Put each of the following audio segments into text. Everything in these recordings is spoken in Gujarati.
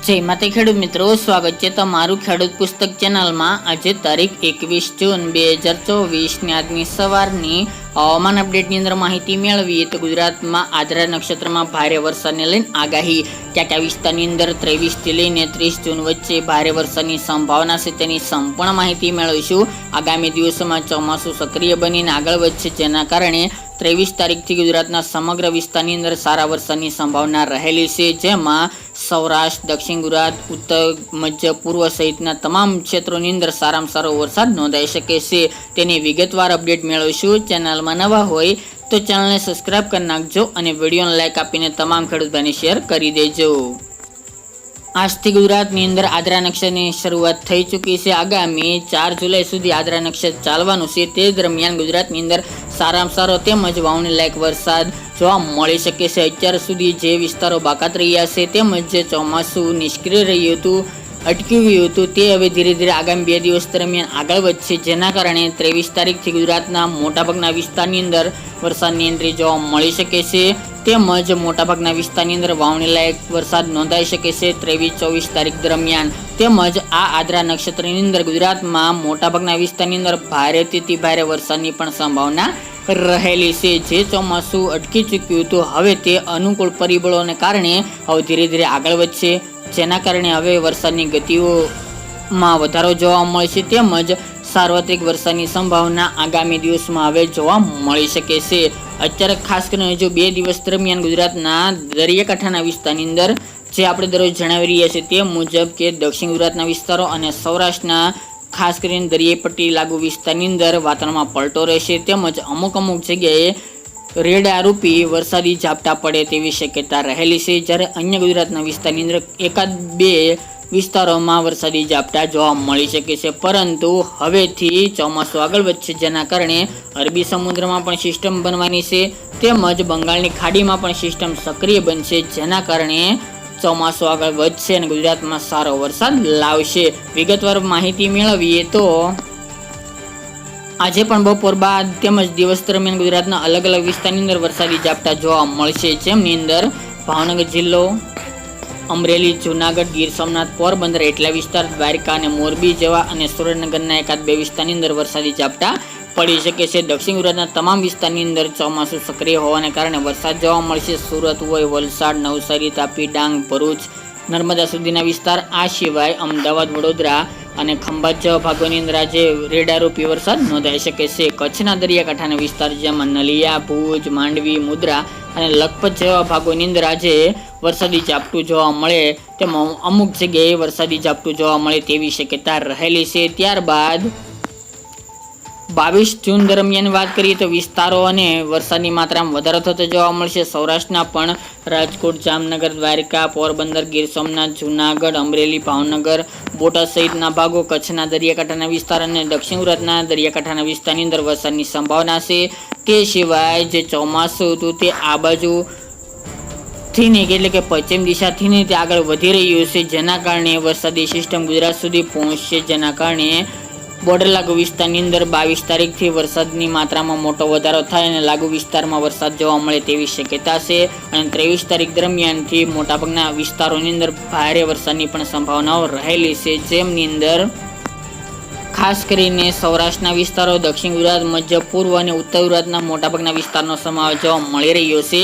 જય માતા ખેડૂત મિત્રો, સ્વાગત છે તમારું ખેડૂત પુસ્તક ચેનલમાં. આજે તારીખ એકવીસ જૂન બે હજાર ચોવીસની આજની સવારની હવામાન અપડેટની અંદર માહિતી મેળવીએ તો ગુજરાતમાં આદ્રા નક્ષત્રમાં ભારે વરસાદને લઈને આગાહી. ક્યાં ક્યાં વિસ્તારની અંદર ત્રેવીસથી લઈને ત્રીસ જૂન વચ્ચે ભારે વરસાદની સંભાવના છે તેની સંપૂર્ણ માહિતી મેળવીશું. આગામી દિવસોમાં ચોમાસું સક્રિય બનીને આગળ વધશે જેના કારણે ત્રેવીસ તારીખથી ગુજરાતના સમગ્ર વિસ્તારની અંદર સારા વરસાદની સંભાવના રહેલી છે. જેમાં સૌરાષ્ટ્ર, દક્ષિણ ગુજરાત, ઉત્તર, મધ્ય, પૂર્વ સહિતના તમામ ક્ષેત્રોની અંદર સારામાં સારો વરસાદ નોંધાઈ શકે છે. તેની વિગતવાર અપડેટ મેળવીશું. ચેનલમાં નવા હોય તો ચેનલને સબસ્ક્રાઇબ કરી નાખજો અને વિડીયોને લાઇક આપીને તમામ ખેડૂત ભાઈને શેર કરી દેજો. આજથી ગુજરાતની અંદર આદરા નક્ષત્રની શરૂઆત થઈ ચૂકી છે. આગામી ચાર જુલાઈ સુધી આદરા નક્ષત્ર ચાલવાનું છે. તે દરમિયાન ગુજરાતની અંદર સારામાં સારો તેમજ વાવણી લાયક વરસાદ જોવા મળી શકે છે. અત્યાર સુધી જે વિસ્તારો બાકાત રહ્યા છે તેમજ જે ચોમાસું નિષ્ક્રિય રહ્યું હતું, અટક્યું હતું તે હવે ધીરે ધીરે આગામી બે દિવસ દરમિયાન આગળ વધશે. જેના કારણે ત્રેવીસ તારીખથી ગુજરાતના મોટાભાગના વિસ્તારની અંદર વરસાદની એન્ટ્રી જોવા મળી શકે છે. તેમજ મોટાભાગના વિસ્તારની અંદર વાવણી લાયક વરસાદ નોંધાઈ શકે છે ત્રેવીસ, ચોવીસ તારીખ દરમિયાન. તેમજ આ આદ્રા નક્ષત્રની અંદર ગુજરાતમાં મોટાભાગના વિસ્તારની અંદર ભારેથી ભારે વરસાદની પણ સંભાવના રહેલી છે. જે ચોમાસું અટકી ચૂક્યું હતું. હવે તે અનુકૂળ પરિબળોને કારણે હવે ધીરે ધીરે આગળ વધશે. જેના કારણે હવે વરસાદની ગતિઓમાં વધારો જોવા મળશે તેમજ સાર્વત્રિક વરસાદની સંભાવના આગામી દિવસમાં હવે જોવા મળી શકે છે. અત્યારે ખાસ કરીને જો બે દિવસ દરમિયાન ગુજરાતના દરિયાકાંઠાના વિસ્તારની અંદર જે આપણે દરરોજ જણાવી રહ્યા છીએ તે મુજબ કે દક્ષિણ ગુજરાતના વિસ્તારો અને સૌરાષ્ટ્રના ખાસ કરીને દરિયાઈ પટ્ટી લાગુ વિસ્તારની અંદર વાતાવરણમાં પલટો રહેશે તેમજ અમુક અમુક જગ્યાએ રેડ આરોપી વરસાદી ઝાપટા પડે તેવી શક્યતા રહેલી છે. જ્યારે અન્ય ગુજરાતના વિસ્તારની અંદર એકાદ બે વિસ્તારોમાં વરસાદી ઝાપટા જોવા મળી શકે છે, પરંતુ હવેથી ચોમાસું આગળ વધશે. જેના કારણે અરબી સમુદ્રમાં પણ સિસ્ટમ બનવાની છે, તેમજ બંગાળની ખાડીમાં પણ સિસ્ટમ સક્રિય બનશે, જેના કારણે ચોમાસું આગળ વધશે અને ગુજરાતમાં સારો વરસાદ લાવશે. વિગતવાર માહિતી મેળવીએ તો, આજે પણ બપોર બાદ તેમજ દિવસ દરમિયાન ગુજરાતના અલગ અલગ વિસ્તારની અંદર વરસાદી ઝાપટા જોવા મળશે. જેમની અંદર ભાવનગર જિલ્લો અમરેલી, જુનાગઢ, ગીર સોમનાથ, પોરબંદર એટલા વિસ્તાર દ્વારકા અને મોરબી જેવા અને સુરેન્દ્રનગરના એકાદ બે વિસ્તારની અંદર વરસાદી ઝાપટા પડી શકે છે. દક્ષિણ ગુજરાતના તમામ વિસ્તારની અંદર ચોમાસું સક્રિય હોવાને કારણે વરસાદ જોવા મળશે. સુરત હોય, વલસાડ, નવસારી, તાપી, ડાંગ, ભરૂચ, નર્મદા સુધીના વિસ્તાર. આ સિવાય અમદાવાદ, વડોદરા અને ખંભાત જેવા ભાગોની અંદર આજે રેડારૂપી વરસાદ નોંધાઈ શકે છે. કચ્છના દરિયાકાંઠાના વિસ્તાર જેમાં નલિયા, ભુજ, માંડવી, મુદ્રા અને લખપત જેવા ભાગોની અંદર આજે વરસાદી ઝાપટું જોવા મળે, તેમાં અમુક જગ્યાએ વરસાદી ઝાપટું જોવા મળે તેવી શક્યતા રહેલી છે. ત્યારબાદ બાવીસ જૂન દરમિયાન વાત કરીએ તો વિસ્તારો અને વરસાદની માત્રામાં વધારો થતો જોવા મળશે. સૌરાષ્ટ્રના પણ રાજકોટ, જામનગર, દ્વારકા, પોરબંદર, ગીર સોમનાથ, જૂનાગઢ, અમરેલી, ભાવનગર, બોટાદ સહિતના ભાગો કચ્છના દરિયાકાંઠાના વિસ્તાર અને દક્ષિણ ગુજરાતના દરિયાકાંઠાના વિસ્તારની અંદર વરસાદની સંભાવના છે. તે સિવાય જે ચોમાસું હતું તે આ બાજુ થી ને એટલે કે પશ્ચિમ દિશાથી ને તે આગળ વધી રહ્યું છે. જેના કારણે વરસાદી સિસ્ટમ ગુજરાત સુધી પહોંચશે. જેના કારણે બોર્ડર લાગુ વિસ્તારની અંદર બાવીસ તારીખથી વરસાદની માત્રામાં મોટો વધારો થાય અને લાગુ વિસ્તારમાં વરસાદ જોવા મળે તેવી શક્યતા છે. અને ત્રેવીસ તારીખ દરમિયાનથી મોટાભાગના વિસ્તારોની અંદર ભારે વરસાદની પણ સંભાવનાઓ રહેલી છે. જેમની અંદર ખાસ કરીને સૌરાષ્ટ્રના વિસ્તારો, દક્ષિણ ગુજરાત, મધ્ય પૂર્વ અને ઉત્તર ગુજરાતના મોટાભાગના વિસ્તારનો સમાવેશ જોવા મળી રહ્યો છે.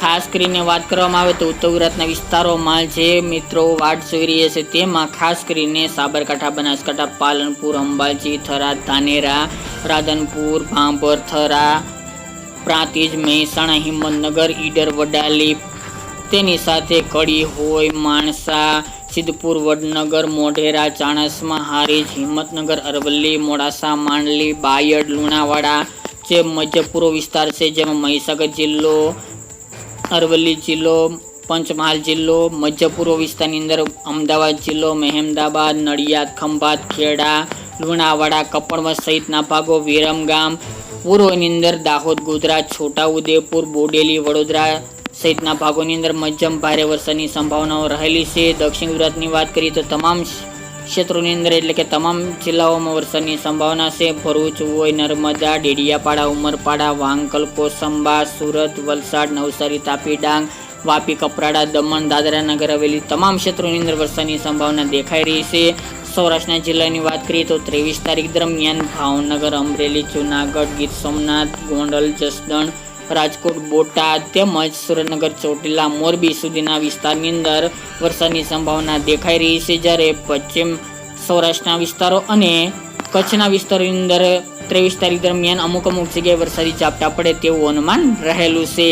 ખાસ કરીને વાત કરવામાં આવે તો ઉત્તર ગુજરાતના વિસ્તારોમાં જે મિત્રો વાટ જોઈ રહ્યા છે તેમાં ખાસ કરીને સાબરકાંઠા, બનાસકાંઠા, પાલનપુર, અંબાજી, થરા, ધાનેરા, રાધનપુર, ભાંભર, થરા, પ્રાંતિજ, મહેસાણા, હિંમતનગર, ઈડર, વડાલી, તેની સાથે કડી હોય, માણસા, સિદ્ધપુર, વડનગર, મોઢેરા, ચાણસમા હારીજ, હિંમતનગર, અરવલ્લી, મોડાસા, માંડલી, બાયડ, લુણાવાડા, જે મધ્ય વિસ્તાર છે જેમાં મહીસાગર જિલ્લો અરવલ્લી જિલ્લો, પંચમહાલ જિલ્લો મધ્ય પૂર્વ વિસ્તારની અંદર અમદાવાદ જિલ્લો, મહેમદાબાદ, નડિયાદ, ખંભાત, ખેડા, લુણાવાડા કપડવંશ સહિતના ભાગો વિરમગામ પૂર્વની અંદર દાહોદ ગુજરાત છોટાઉદેપુર, બોડેલી, વડોદરા સહિતના ભાગોની અંદર મધ્યમ ભારે વરસાદની સંભાવનાઓ રહેલી છે. દક્ષિણ ગુજરાતની વાત કરીએ તો તમામ ક્ષેત્રોની અંદર એટલે કે તમામ જિલ્લાઓમાં વરસાદની સંભાવના છે. ભરૂચ હોય નર્મદા, ડેડિયાપાડા, ઉમરપાડા, વાંકલ, કોસંબા, સુરત, વલસાડ, નવસારી તાપી ડાંગ વાપી, કપરાડા, દમણ, દાદરા નગર હવેલી તમામ ક્ષેત્રોની અંદર વરસાદની સંભાવના દેખાઈ રહી છે. સૌરાષ્ટ્રના જિલ્લાની વાત કરીએ તો ત્રેવીસ તારીખ દરમિયાન ભાવનગર, અમરેલી, જુનાગઢ, ગીર સોમનાથ, ગોંડલ, જસદણ રાજકોટ, બોટાદ તેમજ સુરેન્દ્રનગર, ચોટીલા, મોરબી સુધીના વિસ્તારની અંદર વરસાદની સંભાવના દેખાઈ રહી છે. જ્યારે પશ્ચિમ સૌરાષ્ટ્રના વિસ્તારો અને કચ્છના વિસ્તારોની અંદર ત્રેવીસ તારીખ દરમિયાન અમુક અમુક જગ્યાએ વરસાદી ઝાપટા પડે તેવું અનુમાન રહેલું છે.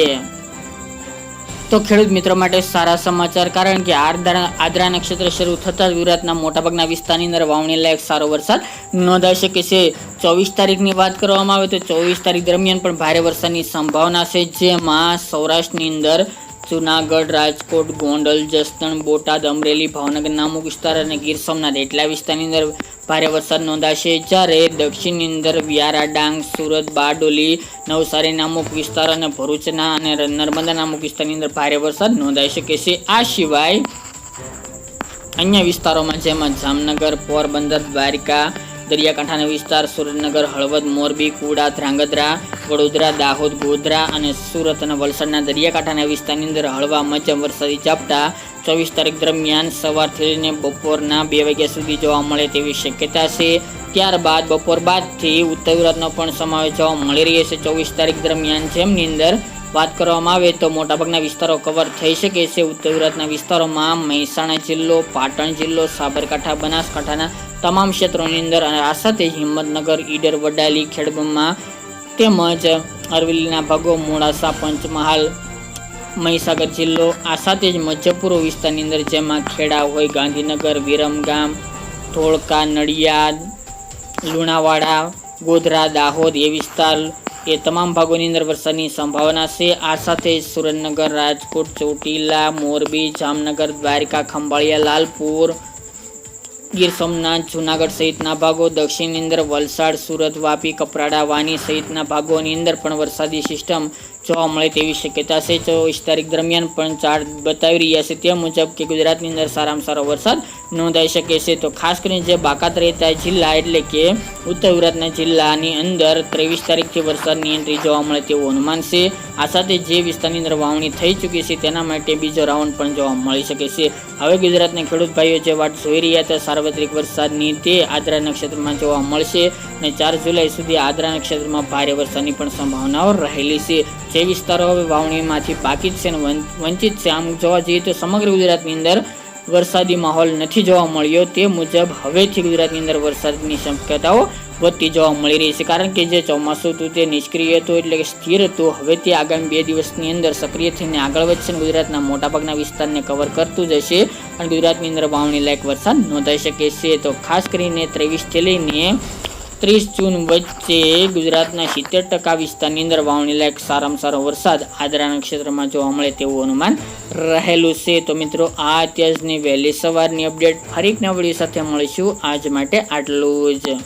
તો ખેડૂત મિત્રો માટે સારા સમાચાર, કારણ કે આદરા નક્ષત્ર શરૂ થતાં ગુજરાતના મોટાભાગના વિસ્તારની અંદર વાવણી લાયક સારો વરસાદ નોંધાઈ શકે છે. ચોવીસ તારીખની વાત કરવામાં આવે તો ચોવીસ તારીખ દરમિયાન પણ ભારે વરસાદની સંભાવના છે, જેમાં સૌરાષ્ટ્રની અંદર જુનાગઢ, રાજકોટ, ગોંડલ, જસદણ, બોટાદ, અમરેલી, ભાવનગરના અમુક વિસ્તાર અને ગીર સોમનાથ, એટલા વિસ્તારની અંદર ભારે વરસાદ નોંધાશે. જ્યારે દક્ષિણની અંદર વ્યારા, ડાંગ, સુરત, બારડોલી નવસારીના અમુક વિસ્તાર અને ભરૂચના અને નર્મદાના અમુક વિસ્તારની અંદર ભારે વરસાદ નોંધાઈ શકે છે. આ સિવાય અન્ય વિસ્તારોમાં જેમાં જામનગર, પોરબંદર, દ્વારિકા, દરિયાકાંઠાના વિસ્તાર, સુરેન્દ્રનગર, હળવદ, મોરબી, કુડા, ધ્રાંગધ્રા, વડોદરા, દાહોદ, ગોધરા અને સુરત અને વલસાડના દરિયાકાંઠાના વિસ્તારની અંદર હળવા, મધ્યમ વરસાદી ઝાપટા ચોવીસ તારીખ દરમિયાન સવારથી લઈને બપોરના બે વાગ્યા સુધી જોવા મળે તેવી શક્યતા છે. ત્યારબાદ બપોર બાદથી ઉત્તર ગુજરાતનો પણ સમાવેશ જોવા મળી રહ્યો છે. ચોવીસ તારીખ દરમિયાન જેમની અંદર વાત કરવામાં આવે તો મોટાભાગના વિસ્તારો કવર થઈ શકે છે. ઉત્તર ગુજરાતના વિસ્તારોમાં મહેસાણા જિલ્લો, પાટણ જિલ્લો, સાબરકાંઠા, બનાસકાંઠાના તમામ ક્ષેત્રોની અંદર અને આ સાથે હિંમતનગર, ઈડર, વડાલી, ખેડબમાં તેમજ અરવલ્લીના ભાગો, મોડાસા, પંચમહાલ મહીસાગર જિલ્લો, આ સાથે જ મધ્યપૂર્વ વિસ્તારની અંદર જેમાં ખેડા હોય, ગાંધીનગર વિરમગામ ધોળકા, નડિયાદ, લુણાવાડા, ગોધરા, દાહોદ એ વિસ્તાર એ તમામ ભાગોની અંદર વરસાદની સંભાવના છે. આ સાથે જ સુરેન્દ્રનગર, રાજકોટ, ચોટીલા, મોરબી, જામનગર, દ્વારકા, ખંભાળિયા, લાલપુર ગીર સોમનાથ, જુનાગઢ સહિતના ભાગો, દક્ષિણની અંદર વલસાડ, સુરત, વાપી, કપરાડા, વાની સહિતના ભાગોની અંદર પણ વરસાદી સિસ્ટમ જોવા મળે તેવી શક્યતા છે. ચોવીસ તારીખ દરમિયાન પણ ચાર્ટ બતાવી રહ્યા છે. તે મુજબ કે ગુજરાતની અંદર સારામાં સારો વરસાદ નોંધાઈ શકે છે. તો ખાસ કરીને જે બાકાત રહેતા જિલ્લા એટલે કે ઉત્તર ગુજરાતના જિલ્લાની અંદર ત્રેવીસ તારીખથી વરસાદની એન્ટ્રી જોવા મળે તેવું અનુમાન છે. આ સાથે જે વિસ્તારની અંદર વાવણી થઈ ચૂકી છે તેના માટે બીજો રાઉન્ડ પણ જોવા મળી શકે છે. હવે ગુજરાતના ખેડૂત ભાઈઓ જે વાટ જોઈ રહ્યા હતા, સાર્વત્રિક વરસાદની તે આદ્રા નક્ષત્રમાં જોવા મળશે અને ચાર જુલાઈ સુધી આદ્રા નક્ષત્રમાં ભારે વરસાદની પણ સંભાવનાઓ રહેલી છે. જે વિસ્તારો હવે વાવણીમાંથી બાકી છે અને વંચિત છે. આમ જોવા જઈએ તો સમગ્ર ગુજરાતની અંદર વરસાદી માહોલ નથી જોવા મળ્યો તે મુજબ હવેથી ગુજરાતની અંદર વરસાદની શક્યતાઓ વધતી જોવા મળી રહી છે. કારણ કે જે ચોમાસું હતું તે નિષ્ક્રિય હતું એટલે કે સ્થિર હતું. હવે તે આગામી બે દિવસની અંદર સક્રિય થઈને આગળ વધશે અને ગુજરાતના મોટાભાગના વિસ્તારને કવર કરતું જશે અને ગુજરાતની અંદર વાવણી લાયક વરસાદ નોંધાઈ શકે છે. તો ખાસ કરીને ત્રેવીસથી લઈને ત્રીસ જૂન વચ્ચે ગુજરાતના સિત્તેર ટકા વિસ્તારની અંદર વાવણી લાયક સારામાં સારો વરસાદ આદરા નક્ષત્રમાં જોવા મળે તેવું અનુમાન રહેલું છે. તો મિત્રો, આ અત્યારની વહેલી સવારની અપડેટ. ફરી નવડી સાથે મળીશું. આજ માટે આટલું જ.